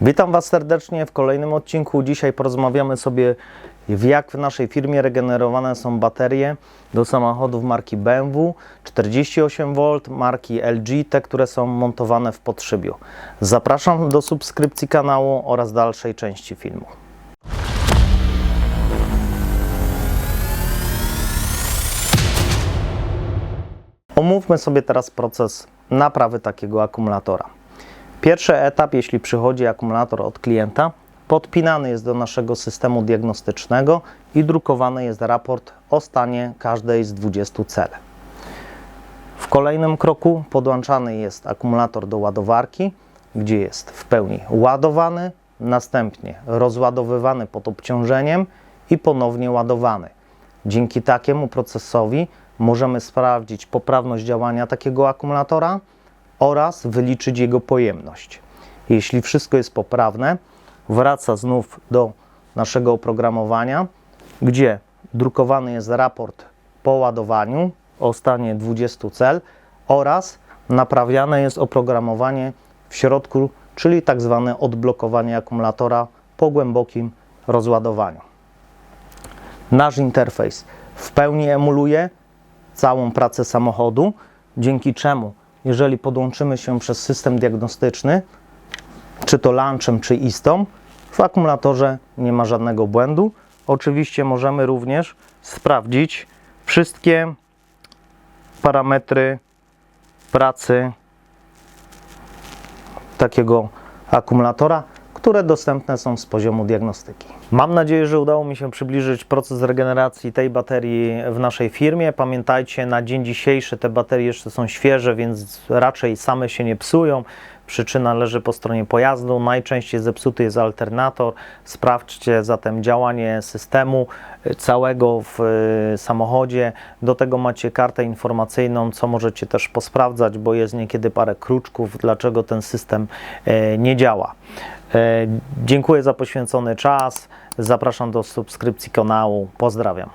Witam Was serdecznie w kolejnym odcinku. Dzisiaj porozmawiamy sobie, w jak w naszej firmie regenerowane są baterie do samochodów marki BMW 48V, marki LG, te, które są montowane w podszybiu. Zapraszam do subskrypcji kanału oraz dalszej części filmu. Omówmy sobie teraz proces naprawy takiego akumulatora. Pierwszy etap, jeśli przychodzi akumulator od klienta, podpinany jest do naszego systemu diagnostycznego i drukowany jest raport o stanie każdej z 20 cel. W kolejnym kroku podłączany jest akumulator do ładowarki, gdzie jest w pełni ładowany, następnie rozładowywany pod obciążeniem i ponownie ładowany. Dzięki takiemu procesowi możemy sprawdzić poprawność działania takiego akumulatora oraz wyliczyć jego pojemność. Jeśli wszystko jest poprawne, wraca znów do naszego oprogramowania, gdzie drukowany jest raport po ładowaniu o stanie 20 cel oraz naprawiane jest oprogramowanie w środku, czyli tak zwane odblokowanie akumulatora po głębokim rozładowaniu. Nasz interfejs w pełni emuluje całą pracę samochodu, dzięki czemu, jeżeli podłączymy się przez system diagnostyczny, czy to launchem, czy istą, w akumulatorze nie ma żadnego błędu. Oczywiście możemy również sprawdzić wszystkie parametry pracy takiego akumulatora, które dostępne są z poziomu diagnostyki. Mam nadzieję, że udało mi się przybliżyć proces regeneracji tej baterii w naszej firmie. Pamiętajcie, na dzień dzisiejszy te baterie jeszcze są świeże, więc raczej same się nie psują. Przyczyna leży po stronie pojazdu. Najczęściej zepsuty jest alternator. Sprawdźcie zatem działanie systemu y, całego w y, samochodzie. Do tego macie kartę informacyjną, co możecie też posprawdzać, bo jest niekiedy parę kruczków, dlaczego ten system e, nie działa. E, Dziękuję za poświęcony czas. Zapraszam do subskrypcji kanału. Pozdrawiam.